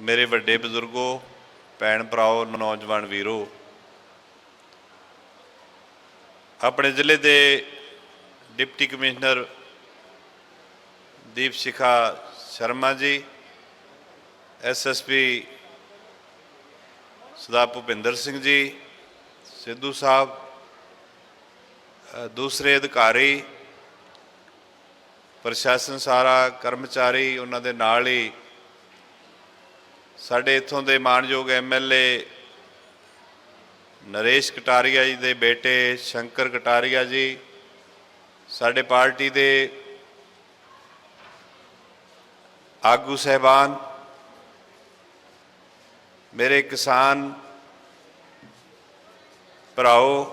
ਮੇਰੇ ਵੱਡੇ ਬਜ਼ੁਰਗੋ, ਭੈਣ ਭਰਾਓ, ਨੌਜਵਾਨ ਵੀਰੋ, ਆਪਣੇ ਜ਼ਿਲ੍ਹੇ ਦੇ deputy commissioner Deep Shikha Sharma ji SSP Sardar Bhupinder Singh ji, Sidhu ਸਾਹਿਬ ਦੂਸਰੇ ਅਧਿਕਾਰੀ, ਪ੍ਰਸ਼ਾਸਨ ਸਾਰਾ, ਕਰਮਚਾਰੀ, ਉਹਨਾਂ ਦੇ ਨਾਲ ਹੀ ਸਾਡੇ ਇਥੋਂ ਦੇ ਮਾਨਯੋਗ ਐਮਐਲਏ ਨਰੇਸ਼ ਕਟਾਰੀਆ ਜੀ ਦੇ ਬੇਟੇ ਸ਼ੰਕਰ ਕਟਾਰੀਆ ਜੀ, ਸਾਡੇ ਪਾਰਟੀ ਦੇ ਆਗੂ ਸਹਿਬਾਨ, ਮੇਰੇ ਕਿਸਾਨ ਭਰਾਓ,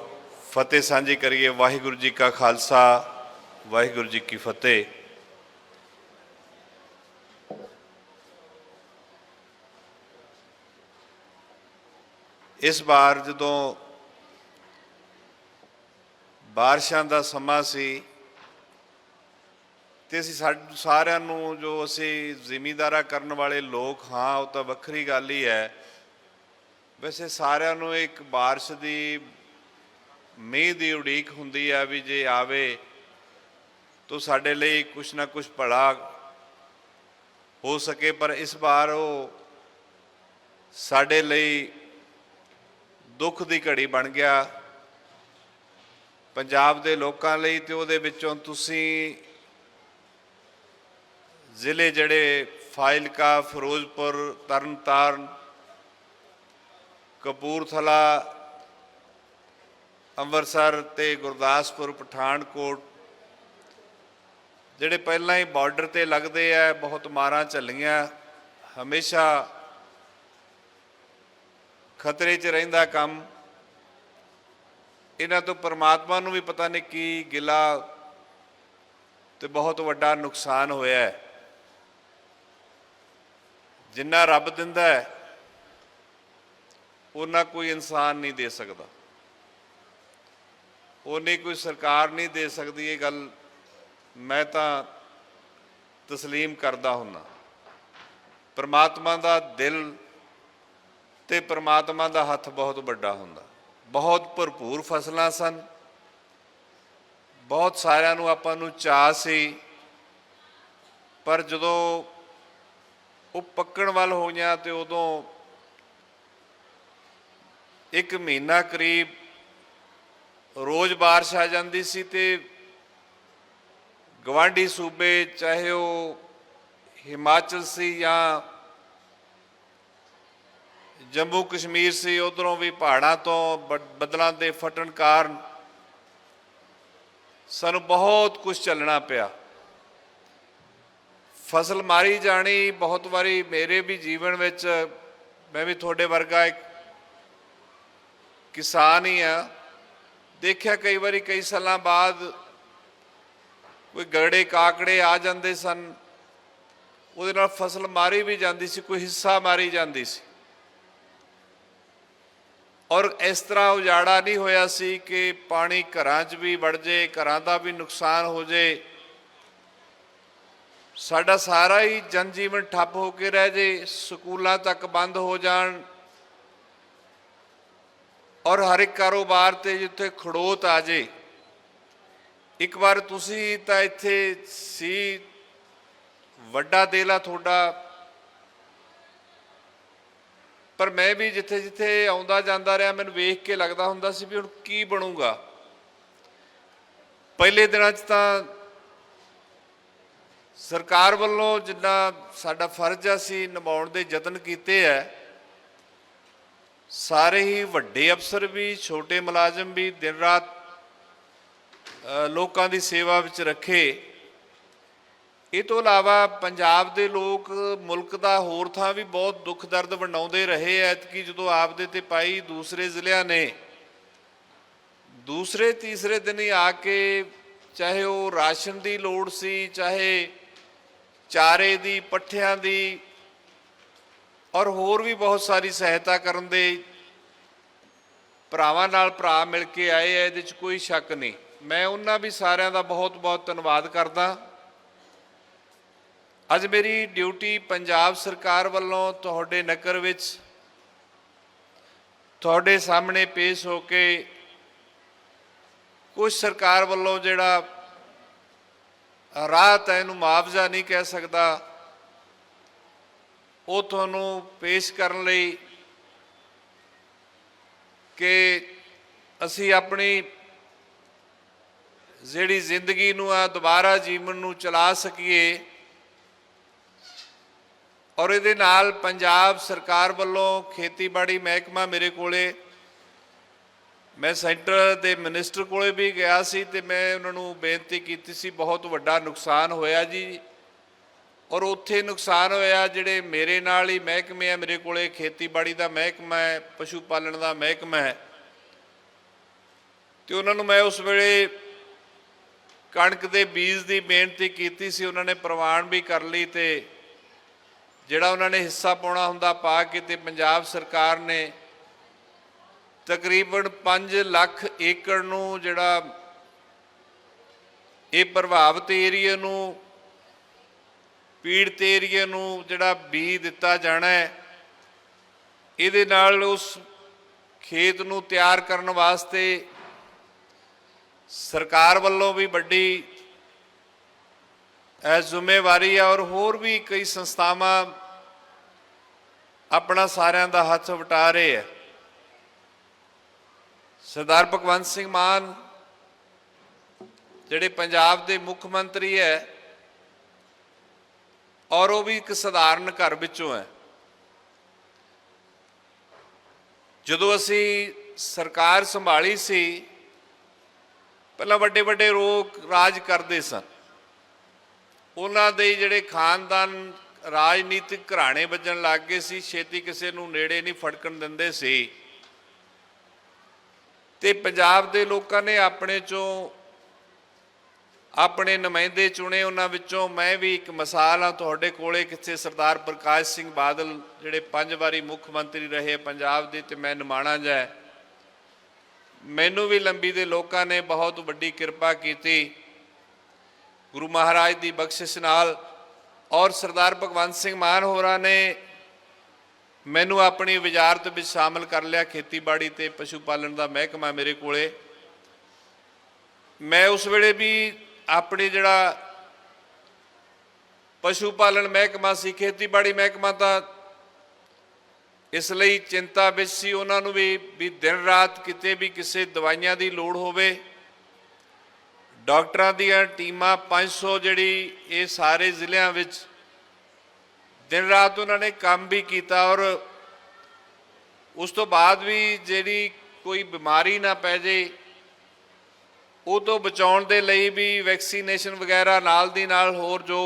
ਫਤਿਹ ਸਾਂਝੀ ਕਰੀਏ ਵਾਹਿਗੁਰੂ ਜੀ ਕਾ ਖਾਲਸਾ, ਵਾਹਿਗੁਰੂ ਜੀ ਕੀ ਫਤਿਹ। ਇਸ ਵਾਰ ਜਦੋਂ ਬਾਰਿਸ਼ਾਂ ਦਾ ਸਮਾਂ ਸੀ ਤੇ ਅਸੀਂ ਸਾਡ- ਸਾਰਿਆਂ ਨੂੰ ਜੋ ਅਸੀਂ ਜ਼ਿਮੀਂਦਾਰਾ ਕਰਨ ਵਾਲੇ ਲੋਕ ਹਾਂ, ਉਹ ਤਾਂ ਵੱਖਰੀ ਗੱਲ ਹੀ ਹੈ। ਵੈਸੇ ਸਾਰਿਆਂ ਨੂੰ ਇੱਕ ਬਾਰਿਸ਼ ਦੀ ਮੀਂਹ ਦੀ ਉਡੀਕ ਹੁੰਦੀ ਆ ਵੀ ਜੇ ਆਵੇ ਤਾਂ ਸਾਡੇ ਲਈ ਕੁਛ ਨਾ ਕੁਛ ਭਲਾ ਹੋ ਸਕੇ, ਪਰ ਇਸ ਵਾਰ ਉਹ ਸਾਡੇ ਲਈ ਦੁੱਖ ਦੀ ਘੜੀ ਬਣ ਗਿਆ। ਪੰਜਾਬ ਦੇ ਲੋਕਾਂ ਲਈ ਤੇ ਉਹਦੇ ਵਿੱਚੋਂ ਤੁਸੀਂ ਜ਼ਿਲ੍ਹੇ ਜਿਹੜੇ ਫਾਜ਼ਿਲਕਾ, ਫਿਰੋਜ਼ਪੁਰ, ਤਰਨਤਾਰਨ, ਕਪੂਰਥਲਾ, ਅੰਮ੍ਰਿਤਸਰ ਤੇ ਗੁਰਦਾਸਪੁਰ, ਪਠਾਨਕੋਟ, ਜਿਹੜੇ ਪਹਿਲਾਂ ਹੀ ਬਾਰਡਰ ਤੇ ਲੱਗਦੇ ਆ, ਬਹੁਤ ਮਾਰਾਂ ਝੱਲੀਆਂ, ਹਮੇਸ਼ਾ ਖਤਰੇ 'ਚ ਰਹਿੰਦਾ ਕੰਮ, ਇਹਨਾਂ ਤੋਂ ਪਰਮਾਤਮਾ ਨੂੰ ਵੀ ਪਤਾ ਨਹੀਂ ਕੀ ਗਿਲਾ ਤੇ ਬਹੁਤ ਵੱਡਾ ਨੁਕਸਾਨ ਹੋਇਆ ਹੈ। ਜਿੰਨਾ ਰੱਬ ਦਿੰਦਾ ਹੈ ਉਹਨਾਂ ਕੋਈ ਇਨਸਾਨ ਨਹੀਂ ਦੇ ਸਕਦਾ। ਉਹਨੇ ਕੋਈ ਸਰਕਾਰ ਨਹੀਂ ਦੇ ਸਕਦੀ, ਇਹ ਗੱਲ ਮੈਂ ਤਾਂ ਤਸਲੀਮ ਕਰਦਾ ਹੁੰਨਾ ਪਰਮਾਤਮਾ ਦਾ ਦਿਲ ਤੇ ਪ੍ਰਮਾਤਮਾ ਦਾ ਹੱਥ ਬਹੁਤ ਵੱਡਾ ਹੁੰਦਾ। ਬਹੁਤ ਭਰਪੂਰ ਫਸਲਾਂ ਸਨ। ਬਹੁਤ ਸਾਰਿਆਂ ਨੂੰ ਆਪਾਂ ਨੂੰ ਚਾਹ ਸੀ। ਪਰ ਜਦੋਂ ਉਹ ਪੱਕਣ ਵੱਲ ਹੋਈਆਂ ਤੇ ਉਦੋਂ ਇੱਕ ਮਹੀਨਾ ਕਰੀਬ ਰੋਜ਼ ਬਾਰਿਸ਼ ਆ ਜਾਂਦੀ ਸੀ ਤੇ ਗਵਾਂਢੀ ਸੂਬੇ ਚਾਹੇ ਉਹ ਹਿਮਾਚਲ ਸੀ ਜਾਂ ਜੰਮੂ ਕਸ਼ਮੀਰ ਸੀ, ਉਧਰੋਂ ਵੀ ਪਹਾੜਾਂ ਤੋਂ ਬ- ਬੱਦਲਾਂ ਦੇ ਫਟਣ ਕਾਰਨ ਸਾਨੂੰ ਬਹੁਤ ਕੁਝ ਚੱਲਣਾ ਪਿਆ। ਫਸਲ ਮਾਰੀ ਜਾਣੀ, ਬਹੁਤ ਵਾਰੀ ਮੇਰੇ ਵੀ ਜੀਵਨ ਵਿੱਚ ਮੈਂ ਵੀ ਤੁਹਾਡੇ ਵਰਗਾ ਇੱਕ ਕਿਸਾਨ ਹੀ ਆ। ਦੇਖਿਆ ਕਈ ਵਾਰੀ ਕਈ ਸਾਲਾਂ ਬਾਅਦ ਕੋਈ ਗੜੇ ਕਾਕੜੇ ਆ ਜਾਂਦੇ ਸਨ, ਉਹਦੇ ਨਾਲ ਫਸਲ ਮਾਰੀ ਵੀ ਜਾਂਦੀ ਸੀ, ਕੋਈ ਹਿੱਸਾ ਮਾਰੀ ਜਾਂਦੀ ਸੀ। ਔਰ ਇਸ ਤਰ੍ਹਾਂ ਉਜਾੜਾ ਨਹੀਂ ਹੋਇਆ ਸੀ ਕਿ ਪਾਣੀ ਘਰਾਂ 'ਚ ਵੀ ਵੜ ਜੇ, ਘਰਾਂ ਦਾ ਵੀ ਨੁਕਸਾਨ ਹੋ ਜੇ। ਸਾਡਾ ਸਾਰਾ ਹੀ ਜਨਜੀਵਨ ਠੱਪ ਹੋ ਕੇ ਰਹਿ ਜੇ, ਸਕੂਲਾਂ ਤੱਕ ਬੰਦ ਹੋ ਜਾਣ। ਔਰ ਹਰ ਇੱਕ ਕਾਰੋਬਾਰ ਤੇ ਜਿੱਥੇ ਖੜੋਤ ਆ ਜੇ। ਇੱਕ ਵਾਰ ਤੁਸੀਂ ਤਾਂ ਇੱਥੇ ਸੀ, ਵੱਡਾ ਦੇਲਾ ਤੁਹਾਡਾ ਪਰ ਮੈਂ ਵੀ ਜਿੱਥੇ ਜਿੱਥੇ ਆਉਂਦਾ ਜਾਂਦਾ ਰਿਹਾ, ਮੈਨੂੰ ਵੇਖ ਕੇ ਲੱਗਦਾ ਹੁੰਦਾ ਸੀ ਵੀ ਹੁਣ ਕੀ ਬਣੂਗਾ। ਪਹਿਲੇ ਦਿਨਾਂ 'ਚ ਤਾਂ ਸਰਕਾਰ ਵੱਲੋਂ ਜਿੰਨਾ ਸਾਡਾ ਫਰਜ਼ ਆ ਸੀ ਨਿਭਾਉਣ ਦੇ ਯਤਨ ਕੀਤੇ ਐ ਸਾਰੇ ਹੀ ਵੱਡੇ ਅਫਸਰ ਵੀ, ਛੋਟੇ ਮੁਲਾਜ਼ਮ ਵੀ ਦਿਨ ਰਾਤ ਲੋਕਾਂ ਦੀ ਸੇਵਾ ਵਿੱਚ ਰੱਖੇ। ਇਹ ਤੋਂ ਇਲਾਵਾ ਪੰਜਾਬ ਦੇ ਲੋਕ ਮੁਲਕ ਦਾ ਹੋਰ ਥਾਂ ਵੀ ਬਹੁਤ ਦੁੱਖ ਦਰਦ ਵੰਡਾਉਂਦੇ ਰਹੇ ਐਤਕੀ ਜਦੋਂ ਆਪਦੇ ਤੇ ਪਾਈ ਦੂਸਰੇ ਜ਼ਿਲ੍ਹਿਆਂ ਨੇ, ਦੂਸਰੇ ਤੀਸਰੇ ਦਿਨ ਹੀ ਆ ਕੇ ਚਾਹੇ ਉਹ ਰਾਸ਼ਨ ਦੀ ਲੋੜ ਸੀ, ਚਾਹੇ ਚਾਰੇ ਦੀ, ਪੱਠਿਆਂ ਦੀ ਔਰ ਹੋਰ ਵੀ ਬਹੁਤ ਸਾਰੀ ਸਹਾਇਤਾ ਕਰਨ ਦੇ ਭਰਾਵਾਂ ਨਾਲ ਭਰਾ ਮਿਲ ਕੇ ਆਏ ਐ ਇਹਦੇ 'ਚ ਕੋਈ ਸ਼ੱਕ ਨਹੀਂ। ਮੈਂ ਉਹਨਾਂ ਵੀ ਸਾਰਿਆਂ ਦਾ ਬਹੁਤ ਬਹੁਤ ਧੰਨਵਾਦ ਕਰਦਾ। ਅੱਜ ਮੇਰੀ ਡਿਊਟੀ ਪੰਜਾਬ ਸਰਕਾਰ ਵੱਲੋਂ ਤੁਹਾਡੇ ਨਗਰ ਵਿੱਚ ਤੁਹਾਡੇ ਸਾਹਮਣੇ ਪੇਸ਼ ਹੋ ਕੇ ਕੁਝ ਸਰਕਾਰ ਵੱਲੋਂ ਜਿਹੜਾ ਰਾਹਤ ਹੈ ਇਹਨੂੰ ਮੁਆਵਜ਼ਾ ਨਹੀਂ ਕਹਿ ਸਕਦਾ, ਉਹ ਤੁਹਾਨੂੰ ਪੇਸ਼ ਕਰਨ ਲਈ ਕਿ ਅਸੀਂ ਆਪਣੀ ਜਿਹੜੀ ਜ਼ਿੰਦਗੀ ਨੂੰ ਆ ਦੁਬਾਰਾ ਜੀਵਨ ਨੂੰ ਚਲਾ ਸਕੀਏ। ਔਰ ਇਹਦੇ ਨਾਲ ਪੰਜਾਬ ਸਰਕਾਰ ਵੱਲੋਂ ਖੇਤੀਬਾੜੀ ਮਹਿਕਮਾ ਮੇਰੇ ਕੋਲੇ, ਮੈਂ ਸੈਂਟਰ ਦੇ ਮਿਨਿਸਟਰ ਕੋਲੇ ਵੀ ਗਿਆ ਸੀ ਤੇ ਮੈਂ ਉਹਨਾਂ ਨੂੰ ਬੇਨਤੀ ਕੀਤੀ ਸੀ, ਬਹੁਤ ਵੱਡਾ ਨੁਕਸਾਨ ਹੋਇਆ ਜੀ। ਔਰ ਉੱਥੇ ਨੁਕਸਾਨ ਹੋਇਆ ਜਿਹੜੇ ਮੇਰੇ ਨਾਲ ਹੀ ਮਹਿਕਮੇ ਆ, ਮੇਰੇ ਕੋਲੇ ਖੇਤੀਬਾੜੀ ਦਾ ਮਹਿਕਮਾ ਹੈ ਪਸ਼ੂ ਪਾਲਣ ਦਾ ਮਹਿਕਮਾ ਹੈ। ਤੇ ਉਹਨਾਂ ਨੂੰ ਮੈਂ ਉਸ ਵੇਲੇ ਕਣਕ ਦੇ ਬੀਜ ਦੀ ਬੇਨਤੀ ਕੀਤੀ ਸੀ, ਉਹਨਾਂ ਨੇ ਪ੍ਰਵਾਨ ਵੀ ਕਰ ਲਈ ਤੇ ਜਿਹੜਾ ਉਹਨਾਂ ਨੇ ਹਿੱਸਾ ਪਾਉਣਾ ਹੁੰਦਾ ਪਾ ਕੇ ਤੇ ਪੰਜਾਬ ਸਰਕਾਰ ਨੇ ਤਕਰੀਬਨ 5 ਲੱਖ ਏਕੜ ਨੂੰ ਜਿਹੜਾ ਇਹ ਪ੍ਰਭਾਵਿਤ ਏਰੀਆ ਨੂੰ, ਪੀੜਤ ਏਰੀਆ ਨੂੰ ਜਿਹੜਾ ਬੀ ਦਿੱਤਾ ਜਾਣਾ ਹੈ, ਇਹਦੇ ਨਾਲ ਉਸ ਖੇਤ ਨੂੰ ਤਿਆਰ ਕਰਨ ਵਾਸਤੇ ਸਰਕਾਰ ਵੱਲੋਂ ਵੀ ਵੱਡੀ ਇਹ ਜ਼ਿੰਮੇਵਾਰੀ ਹੈ ਔਰ ਹੋਰ ਵੀ ਕਈ ਸੰਸਥਾਵਾਂ ਆਪਣਾ ਸਾਰਿਆਂ ਦਾ ਹੱਥ ਵਟਾ ਰਹੇ ਹੈ ਸਰਦਾਰ ਭਗਵੰਤ ਸਿੰਘ ਮਾਨ, ਜਿਹੜੇ ਪੰਜਾਬ ਦੇ ਮੁੱਖ ਮੰਤਰੀ ਹੈ, ਔਰ ਉਹ ਵੀ ਇੱਕ ਸਧਾਰਨ ਘਰ ਵਿੱਚੋਂ ਹੈ। ਜਦੋਂ ਅਸੀਂ ਸਰਕਾਰ ਸੰਭਾਲੀ ਸੀ, ਪਹਿਲਾਂ ਵੱਡੇ ਵੱਡੇ ਲੋਕ ਰਾਜ ਕਰਦੇ ਸਨ। ਉਹਨਾਂ ਦੇ ਜਿਹੜੇ ਖਾਨਦਾਨ ਰਾਜਨੀਤਿਕ ਘਰਾਣੇ ਵੱਜਣ ਲੱਗ ਗਏ ਸੀ, ਛੇਤੀ ਕਿਸੇ ਨੂੰ ਨੇੜੇ ਨਹੀਂ ਫੜਕਣ ਦਿੰਦੇ ਸੀ। ਤੇ ਪੰਜਾਬ ਦੇ ਲੋਕਾਂ ਨੇ ਆਪਣੇ ਚੋਂ ਆਪਣੇ ਨੁਮਾਇੰਦੇ ਚੁਣੇ, ਉਹਨਾਂ ਵਿੱਚੋਂ ਮੈਂ ਵੀ ਇੱਕ ਮਿਸਾਲ ਹਾਂ, ਤੁਹਾਡੇ ਕੋਲੇ ਕਿੱਥੇ ਸਰਦਾਰ ਪ੍ਰਕਾਸ਼ ਸਿੰਘ ਬਾਦਲ ਜਿਹੜੇ ਪੰਜ ਵਾਰੀ ਮੁੱਖ ਮੰਤਰੀ ਰਹੇ ਪੰਜਾਬ ਦੇ ਤੇ ਮੈਂ ਨਿਮਾਣਾ ਜਾ ਮੈਨੂੰ ਵੀ ਲੰਬੀ ਦੇ ਲੋਕਾਂ ਨੇ ਬਹੁਤ ਵੱਡੀ ਕਿਰਪਾ ਕੀਤੀ। ਗੁਰੂ ਮਹਾਰਾਜ ਦੀ ਬਖਸ਼ਿਸ਼ ਨਾਲ ਔਰ ਸਰਦਾਰ ਭਗਵੰਤ ਸਿੰਘ ਮਾਨ ਹੋਰਾਂ ਨੇ ਮੈਨੂੰ ਆਪਣੀ ਵਜ਼ਾਰਤ ਵਿੱਚ ਸ਼ਾਮਲ ਕਰ ਲਿਆ ਖੇਤੀਬਾੜੀ ਤੇ ਪਸ਼ੂ ਪਾਲਣ ਦਾ ਮਹਿਕਮਾ ਮੇਰੇ ਕੋਲੇ। ਮੈਂ ਉਸ ਵੇਲੇ ਵੀ ਆਪਣੇ ਜਿਹੜਾ ਪਸ਼ੂ ਪਾਲਣ ਮਹਿਕਮਾ ਸੀ, ਖੇਤੀਬਾੜੀ ਮਹਿਕਮਾ ਤਾਂ ਇਸ ਲਈ ਚਿੰਤਾ ਵਿੱਚ ਸੀ, ਉਹਨਾਂ ਨੂੰ ਵੀ ਵੀ ਦਿਨ ਰਾਤ ਕਿਤੇ ਵੀ ਕਿਸੇ ਦਵਾਈਆਂ ਦੀ ਲੋੜ ਹੋਵੇ। ਡਾਕਟਰਾਂ ਦੀਆਂ ਟੀਮਾਂ 500 ਜਿਹੜੀ ਇਹ ਸਾਰੇ ਜ਼ਿਲ੍ਹਿਆਂ ਵਿੱਚ ਦਿਨ ਰਾਤ ਉਹਨਾਂ ਨੇ ਕੰਮ ਵੀ ਕੀਤਾ ਔਰ ਉਸ ਤੋਂ ਬਾਅਦ ਵੀ ਜਿਹੜੀ ਕੋਈ ਬਿਮਾਰੀ ਨਾ ਪੈ ਜੇ, ਉਹ ਤੋਂ ਬਚਾਉਣ ਦੇ ਲਈ ਵੀ ਵੈਕਸੀਨੇਸ਼ਨ ਵਗੈਰਾ ਨਾਲ ਦੀ ਨਾਲ ਹੋਰ ਜੋ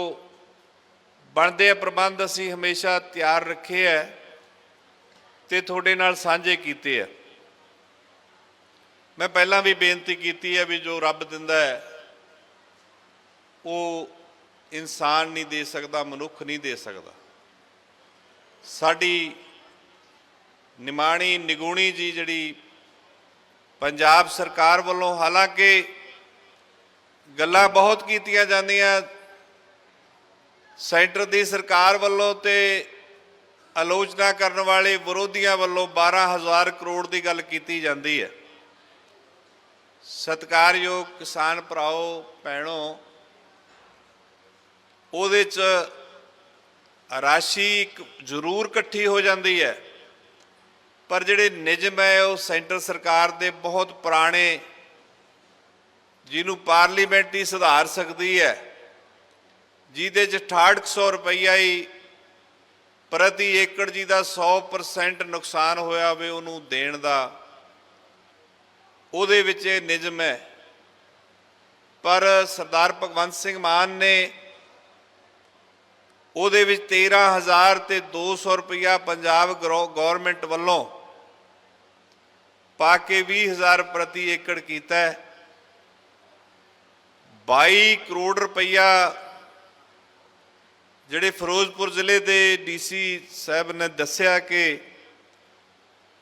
ਬਣਦੇ ਆ ਪ੍ਰਬੰਧ ਅਸੀਂ ਹਮੇਸ਼ਾ ਤਿਆਰ ਰੱਖੇ ਹੈ ਤੇ ਤੁਹਾਡੇ ਨਾਲ ਸਾਂਝੇ ਕੀਤੇ ਆ। ਮੈਂ ਪਹਿਲਾਂ ਵੀ ਬੇਨਤੀ ਕੀਤੀ ਹੈ ਵੀ ਜੋ ਰੱਬ ਦਿੰਦਾ ਹੈ ਉਹ ਇਨਸਾਨ ਨਹੀਂ ਦੇ ਸਕਦਾ, ਮਨੁੱਖ ਨਹੀਂ ਦੇ ਸਕਦਾ। ਸਾਡੀ ਨਿਮਾਣੀ, ਨਿਗੂਣੀ ਜੀ ਜਿਹੜੀ ਪੰਜਾਬ ਸਰਕਾਰ ਵੱਲੋਂ ਹਾਲਾਂਕਿ ਗੱਲਾਂ ਬਹੁਤ ਕੀਤੀਆਂ ਜਾਂਦੀਆਂ, ਸੈਂਟਰ ਦੀ ਸਰਕਾਰ ਵੱਲੋਂ ਤੇ ਆਲੋਚਨਾ ਕਰਨ ਵਾਲੇ ਵਿਰੋਧੀਆਂ ਵੱਲੋਂ 12000 ਕਰੋੜ ਦੀ ਗੱਲ ਕੀਤੀ ਜਾਂਦੀ ਹੈ। ਸਤਿਕਾਰਯੋਗ ਕਿਸਾਨ ਭਰਾਓ, ਭੈਣੋ ਉਹਦੇ ਚ ਰਾਸ਼ੀ ਜ਼ਰੂਰ ਇਕੱਠੀ ਹੋ ਜਾਂਦੀ ਹੈ। ਪਰ ਜਿਹੜੇ ਨਿਯਮ ਹੈ, ਉਹ ਸੈਂਟਰ ਸਰਕਾਰ ਦੇ ਬਹੁਤ ਪੁਰਾਣੇ ਜਿਹਨੂੰ ਪਾਰਲੀਮੈਂਟ ਹੀ ਸੁਧਾਰ ਸਕਦੀ ਹੈ, ਜਿਹਦੇ ਚ 6800 ਰੁਪਈਆ ਹੀ ਪ੍ਰਤੀ ਏਕੜ ਜੀ ਦਾ 100% ਨੁਕਸਾਨ ਹੋਇਆ ਹੋਵੇ, ਉਹਨੂੰ ਦੇਣ ਦਾ, ਉਹਦੇ ਵਿੱਚ ਇਹ ਨਿਯਮ ਹੈ। ਪਰ ਸਰਦਾਰ ਭਗਵੰਤ ਸਿੰਘ ਮਾਨ ਨੇ ਉਹਦੇ ਵਿੱਚ 13000 ਤੇ 200 ਰੁਪਇਆ ਪੰਜਾਬ ਗਵਰਨਮੈਂਟ ਵੱਲੋਂ ਪਾ ਕੇ 20000 ਪ੍ਰਤੀ ਏਕੜ ਕੀਤਾ ਹੈ। 22 ਕਰੋੜ ਰੁਪਇਆ ਜਿਹੜੇ ਫਿਰੋਜ਼ਪੁਰ ਜ਼ਿਲ੍ਹੇ ਦੇ ਡੀਸੀ ਸਾਹਿਬ ਨੇ ਦੱਸਿਆ ਕਿ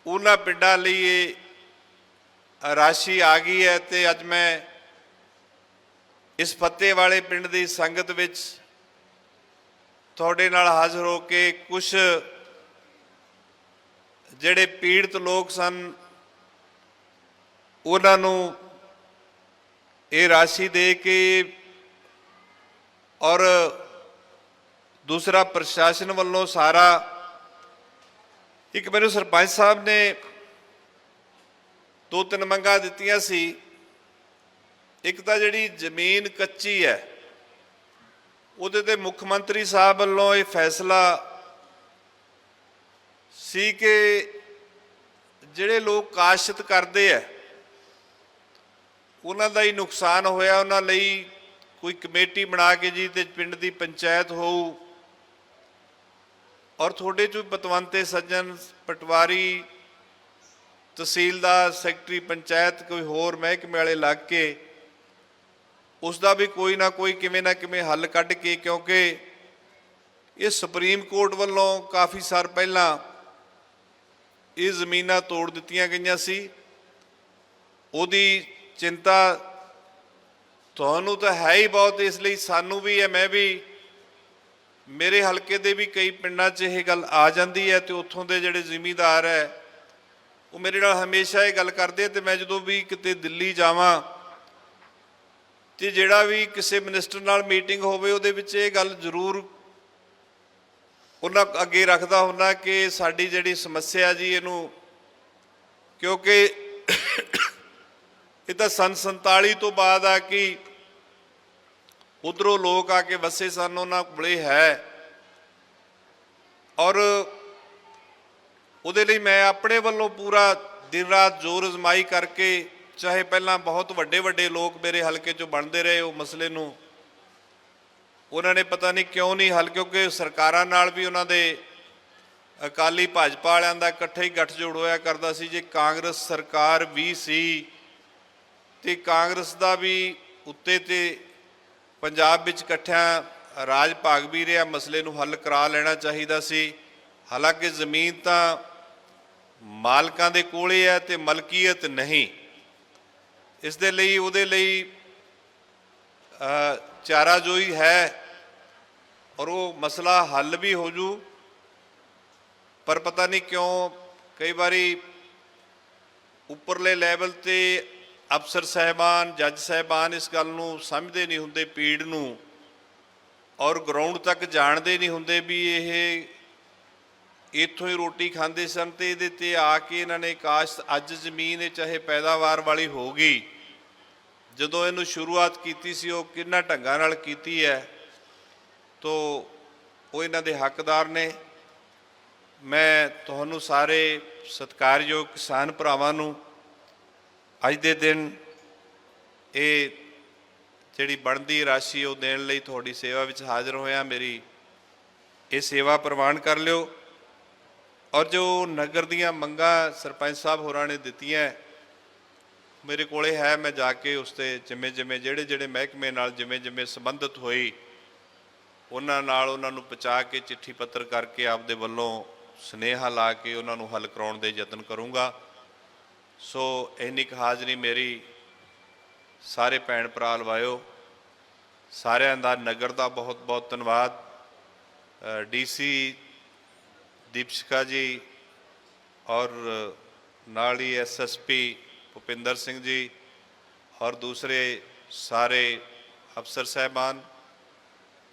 ਉਹਨਾਂ ਪਿੰਡਾਂ ਲਈ ਇਹ ਰਾਸ਼ੀ ਆ ਗਈ ਹੈ ਤੇ ਅੱਜ ਮੈਂ ਇਸ ਫੱਤੇ ਵਾਲੇ ਪਿੰਡ ਦੀ ਸੰਗਤ ਵਿੱਚ ਤੁਹਾਡੇ ਨਾਲ ਹਾਜ਼ਰ ਹੋ ਕੇ ਕੁਝ ਜਿਹੜੇ ਪੀੜਤ ਲੋਕ ਸਨ, ਉਹਨਾਂ ਨੂੰ ਇਹ ਰਾਸ਼ੀ ਦੇ ਕੇ ਔਰ ਦੂਸਰਾ ਪ੍ਰਸ਼ਾਸਨ ਵੱਲੋਂ ਸਾਰਾ ਇੱਕ ਮੈਨੂੰ ਸਰਪੰਚ ਸਾਹਿਬ ਨੇ ਦੋ ਤਿੰਨ ਮੰਗਾਂ ਦਿੱਤੀਆਂ ਸੀ। ਇੱਕ ਤਾਂ ਜਿਹੜੀ ਜ਼ਮੀਨ ਕੱਚੀ ਹੈ ਉਹਦੇ ਤੇ ਮੁੱਖ ਮੰਤਰੀ ਸਾਹਿਬ ਵੱਲੋਂ ਇਹ ਫੈਸਲਾ ਸੀ ਕਿ ਜਿਹੜੇ ਲੋਕ ਕਾਸ਼ਤ ਕਰਦੇ ਆ, ਉਹਨਾਂ ਦਾ ਹੀ ਨੁਕਸਾਨ ਹੋਇਆ, ਉਹਨਾਂ ਲਈ ਕੋਈ ਕਮੇਟੀ ਬਣਾ ਕੇ ਜੀ ਤੇ ਪਿੰਡ ਦੀ ਪੰਚਾਇਤ ਹੋਊ। ਔਰ ਤੁਹਾਡੇ ਚੋਂ ਪਤਵੰਤੇ ਸੱਜਣ, ਪਟਵਾਰੀ, ਤਹਿਸੀਲਦਾਰ, ਸੈਕਟਰੀ, ਪੰਚਾਇਤ, ਕੋਈ ਹੋਰ ਮਹਿਕਮੇ ਵਾਲੇ ਲੱਗ ਕੇ ਉਸ ਦਾ ਵੀ ਕੋਈ ਨਾ ਕੋਈ ਕਿਵੇਂ ਨਾ ਕਿਵੇਂ ਹੱਲ ਕੱਢ ਕੇ ਕਿਉਂਕਿ ਇਹ ਸੁਪਰੀਮ ਕੋਰਟ ਵੱਲੋਂ ਕਾਫੀ ਸਾਲ ਪਹਿਲਾਂ ਇਹ ਜ਼ਮੀਨਾਂ ਤੋੜ ਦਿੱਤੀਆਂ ਗਈਆਂ ਸੀ। ਉਹਦੀ ਚਿੰਤਾ ਤੁਹਾਨੂੰ ਤਾਂ ਹੈ ਹੀ ਬਹੁਤ, ਇਸ ਲਈ ਸਾਨੂੰ ਵੀ ਹੈ, ਮੈਂ ਵੀ ਮੇਰੇ ਹਲਕੇ ਦੇ ਵੀ ਕਈ ਪਿੰਡਾਂ 'ਚ ਇਹ ਗੱਲ ਆ ਜਾਂਦੀ ਹੈ ਤੇ ਉੱਥੋਂ ਦੇ ਜਿਹੜੇ ਜ਼ਿਮੀਂਦਾਰ ਹੈ, ਉਹ ਮੇਰੇ ਨਾਲ ਹਮੇਸ਼ਾ ਇਹ ਗੱਲ ਕਰਦੇ ਆ ਤੇ ਮੈਂ ਜਦੋਂ ਵੀ ਕਿਤੇ ਦਿੱਲੀ ਜਾਵਾਂ ਤੇ ਜਿਹੜਾ ਵੀ ਕਿਸੇ ਮਿਨਿਸਟਰ ਨਾਲ ਮੀਟਿੰਗ ਹੋਵੇ, ਉਹਦੇ ਵਿੱਚ ਇਹ ਗੱਲ ਜ਼ਰੂਰ ਉਹਨਾਂ ਅੱਗੇ ਰੱਖਦਾ ਹੁੰਦਾ ਕਿ ਸਾਡੀ ਜਿਹੜੀ ਸਮੱਸਿਆ ਜੀ ਇਹਨੂੰ, ਕਿਉਂਕਿ ਇਹ ਤਾਂ ਸੰਨ 47 ਤੋਂ ਬਾਅਦ ਆ ਕਿ ਉਧਰੋਂ ਲੋਕ ਆ ਕੇ ਵਸੇ ਸਨ, ਉਹਨਾਂ ਕੋਲੇ ਹੈ। ਔਰ ਉਹਦੇ ਲਈ ਮੈਂ ਆਪਣੇ ਵੱਲੋਂ ਪੂਰਾ ਦਿਨ ਰਾਤ ਜ਼ੋਰ ਅਜ਼ਮਾਈ ਕਰਕੇ ਚਾਹੇ ਪਹਿਲਾਂ ਬਹੁਤ ਵੱਡੇ ਵੱਡੇ ਲੋਕ ਮੇਰੇ ਹਲਕੇ 'ਚੋਂ ਬਣਦੇ ਰਹੇ ਉਹ ਮਸਲੇ ਨੂੰ, ਉਹਨਾਂ ਨੇ ਪਤਾ ਨਹੀਂ ਕਿਉਂ ਨਹੀਂ ਹੱਲ, ਕਿਉਂਕਿ ਸਰਕਾਰਾਂ ਨਾਲ ਵੀ ਉਹਨਾਂ ਦੇ ਅਕਾਲੀ ਭਾਜਪਾ ਵਾਲਿਆਂ ਦਾ ਇਕੱਠੇ ਹੀ ਗੱਠਜੋੜ ਹੋਇਆ ਕਰਦਾ ਸੀ, ਜੇ ਕਾਂਗਰਸ ਸਰਕਾਰ ਵੀ ਸੀ ਤੇ ਕਾਂਗਰਸ ਦਾ ਵੀ ਉੱਤੇ ਤੇ ਪੰਜਾਬ ਵਿੱਚ ਇਕੱਠਿਆਂ ਰਾਜ ਭਾਗ ਵੀ ਰਿਹਾ, ਮਸਲੇ ਨੂੰ ਹੱਲ ਕਰਾ ਲੈਣਾ ਚਾਹੀਦਾ ਸੀ। ਹਾਲਾਂਕਿ ਜ਼ਮੀਨ ਤਾਂ ਮਾਲਕਾਂ ਦੇ ਕੋਲੇ ਹੈ ਤੇ ਮਲਕੀਅਤ ਨਹੀਂ। ਇਸ ਦੇ ਲਈ ਉਹਦੇ ਲਈ ਅ, ਚਾਰਾਜੋਈ ਹੈ ਔਰ ਉਹ ਮਸਲਾ ਹੱਲ ਵੀ ਹੋ ਜੂ ਪਰ ਪਤਾ ਨਹੀਂ ਕਿਉਂ ਕਈ ਵਾਰੀ ਉੱਪਰਲੇ ਲੈਵਲ ਤੇ ਅਫਸਰ ਸਹਿਬਾਨ ਜੱਜ ਸਹਿਬਾਨ ਇਸ ਗੱਲ ਨੂੰ ਸਮਝਦੇ ਨਹੀਂ ਹੁੰਦੇ ਪੀੜ ਨੂੰ ਔਰ ਗਰਾਊਂਡ ਤੱਕ ਜਾਣਦੇ ਨਹੀਂ ਹੁੰਦੇ ਵੀ ਇਹ ਇੱਥੋਂ ਹੀ ਰੋਟੀ ਖਾਂਦੇ ਸਨ ਤੇ ਇਹਦੇ ਤੇ ਆ ਕੇ ਇਹਨਾਂ ਨੇ ਕਾਸ਼ਤ ਅੱਜ ਜ਼ਮੀਨ ਇਹ ਚਾਹੇ ਪੈਦਾਵਾਰ ਵਾਲੀ ਹੋ ਗਈ। ਜਦੋਂ ਇਹਨੂੰ ਸ਼ੁਰੂਆਤ ਕੀਤੀ ਸੀ, ਉਹ ਕਿੰਨਾ ਢੰਗਾਂ ਨਾਲ ਕੀਤੀ ਹੈ, ਤੋ ਉਹ ਇਹਨਾਂ ਦੇ ਹੱਕਦਾਰ ਨੇ। ਮੈਂ ਤੁਹਾਨੂੰ ਸਾਰੇ ਸਤਿਕਾਰਯੋਗ ਕਿਸਾਨ ਭਰਾਵਾਂ ਨੂੰ ਅੱਜ ਦੇ ਦਿਨ ਇਹ ਜਿਹੜੀ ਬਣਦੀ ਰਾਸ਼ੀ ਉਹ ਦੇਣ ਲਈ ਤੁਹਾਡੀ ਸੇਵਾ ਵਿੱਚ ਹਾਜ਼ਰ ਹੋਇਆ, ਮੇਰੀ ਇਹ ਸੇਵਾ ਪ੍ਰਵਾਨ ਕਰ ਲਿਓ। ਔਰ ਜੋ ਨਗਰ ਦੀਆਂ ਮੰਗਾਂ ਸਰਪੰਚ ਸਾਹਿਬ ਹੋਰਾਂ ਨੇ ਦਿੱਤੀਆਂ, ਮੇਰੇ ਕੋਲੇ ਹੈ, ਮੈਂ ਜਾ ਕੇ ਉਸ ਤੇ ਜਿਵੇਂ ਜਿਵੇਂ ਜਿਹੜੇ ਜਿਹੜੇ ਮਹਿਕਮੇ ਨਾਲ ਜਿਵੇਂ ਜਿਵੇਂ ਸੰਬੰਧਿਤ ਹੋਈ, ਉਹਨਾਂ ਨਾਲ ਉਹਨਾਂ ਨੂੰ ਪਹੁੰਚਾ ਕੇ ਚਿੱਠੀ ਪੱਤਰ ਕਰਕੇ ਆਪਦੇ ਵੱਲੋਂ ਸਨੇਹਾ ਲਾ ਕੇ ਉਹਨਾਂ ਨੂੰ ਹੱਲ ਕਰਾਉਣ ਦੇ ਯਤਨ ਕਰੂੰਗਾ। ਸੋ ਇੰਨੀ ਕੁ ਹਾਜ਼ਰੀ ਮੇਰੀ ਸਾਰੇ ਭੈਣ ਭਰਾ ਲਵਾਇਓ। ਸਾਰਿਆਂ ਦਾ ਨਗਰ ਦਾ ਬਹੁਤ ਬਹੁਤ ਧੰਨਵਾਦ ਡੀਸੀ ਦੀਪਸ਼ਿਕਾ ਜੀ ਔਰ ਨਾਲ ਹੀ ਐਸਐਸਪੀ ਭੁਪਿੰਦਰ ਸਿੰਘ ਜੀ ਔਰ ਦੂਸਰੇ ਸਾਰੇ ਅਫਸਰ ਸਹਿਬਾਨ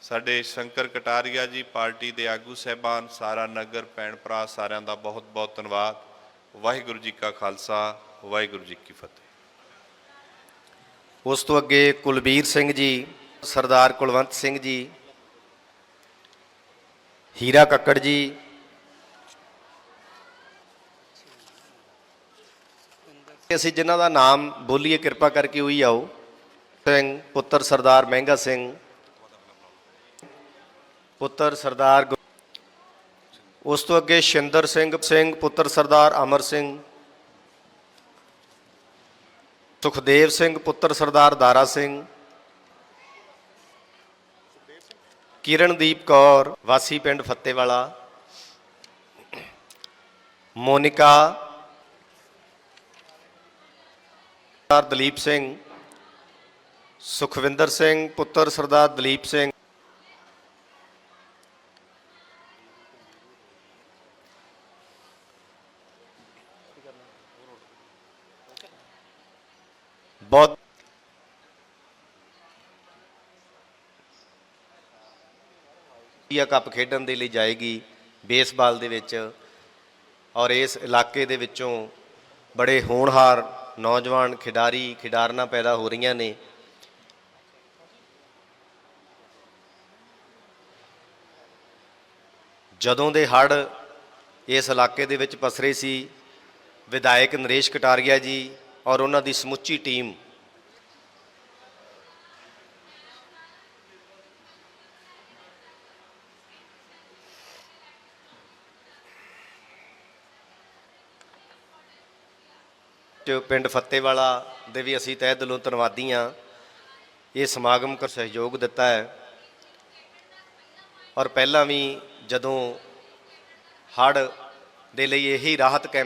ਸਾਡੇ ਸ਼ੰਕਰ ਕਟਾਰੀਆ ਜੀ ਪਾਰਟੀ ਦੇ ਆਗੂ ਸਹਿਬਾਨ ਸਾਰਾ ਨਗਰ ਭੈਣ ਭਰਾ ਸਾਰਿਆਂ ਦਾ ਬਹੁਤ ਬਹੁਤ ਧੰਨਵਾਦ ਵਾਹਿਗੁਰੂ ਜੀ ਕਾ ਖਾਲਸਾ ਵਾਹਿਗੁਰੂ ਜੀ ਕੀ ਫਤਿਹ ਉਸ ਤੋਂ ਅੱਗੇ ਕੁਲਬੀਰ ਸਿੰਘ ਜੀ ਸਰਦਾਰ ਕੁਲਵੰਤ ਸਿੰਘ ਜੀ ਹੀਰਾ ਕੱਕੜ ਜੀ ਅਸੀਂ ਜਿਨ੍ਹਾਂ ਦਾ ਨਾਮ ਬੋਲੀਏ, ਕਿਰਪਾ ਕਰਕੇ ਉਹੀ ਆਓ। ਸਿੰਘ, ਪੁੱਤਰ ਸਰਦਾਰ ਮਹਿੰਗਾ ਸਿੰਘ। ਪੁੱਤਰ ਸਰਦਾਰ ਗੁ- ਉਸ ਤੋਂ ਅੱਗੇ ਸ਼ਿੰਦਰ ਸਿੰਘ ਸਿੰਘ, ਪੁੱਤਰ ਸਰਦਾਰ ਅਮਰ ਸਿੰਘ। ਸੁਖਦੇਵ ਸਿੰਘ, ਪੁੱਤਰ ਸਰਦਾਰ ਦਾਰਾ ਸਿੰਘ। ਕਿਰਨਦੀਪ ਕੌਰ, ਵਾਸੀ ਪਿੰਡ ਫੱਤੇਵਾਲਾ। ਮੋਨਿਕਾ ਸਰਦਾਰ ਦਲੀਪ ਸਿੰਘ, ਸੁਖਵਿੰਦਰ ਸਿੰਘ, ਪੁੱਤਰ ਸਰਦਾਰ ਦਲੀਪ ਸਿੰਘ। ਬਹੁਤ ਇਹ ਕੱਪ ਖੇਡਣ ਦੇ ਲਈ ਜਾਏਗੀ ਬੇਸਬਾਲ ਦੇ ਵਿੱਚ ਔਰ ਇਸ ਇਲਾਕੇ ਦੇ ਵਿੱਚੋਂ ਬੜੇ ਹੋਣਹਾਰ ਨੌਜਵਾਨ ਖਿਡਾਰੀ ਖਿਡਾਰਨਾਂ ਪੈਦਾ ਹੋ ਰਹੀਆਂ ਨੇ। ਜਦੋਂ ਦੇ ਹੜ ਇਸ ਇਲਾਕੇ ਦੇ ਵਿੱਚ ਪਸਰੇ ਸੀ, ਵਿਧਾਇਕ ਨਰੇਸ਼ ਕਟਾਰੀਆ ਜੀ ਔਰ ਉਹਨਾਂ ਦੀ ਸਮੁੱਚੀ ਟੀਮ ਜੋ ਪਿੰਡ ਫੱਤੇਵਾਲਾ ਦੇ ਵੀ ਅਸੀਂ ਤਹਿ ਦਿਲੋਂ ਧੰਨਵਾਦੀ ਹਾਂ। ਇਹ ਸਮਾਗਮ ਕਰ ਸਹਿਯੋਗ ਦਿੱਤਾ ਹੈ। ਔਰ ਪਹਿਲਾਂ ਵੀ ਜਦੋਂ ਹੜ ਦੇ ਲਈ ਇਹੀ ਰਾਹਤ ਕੈਂਪ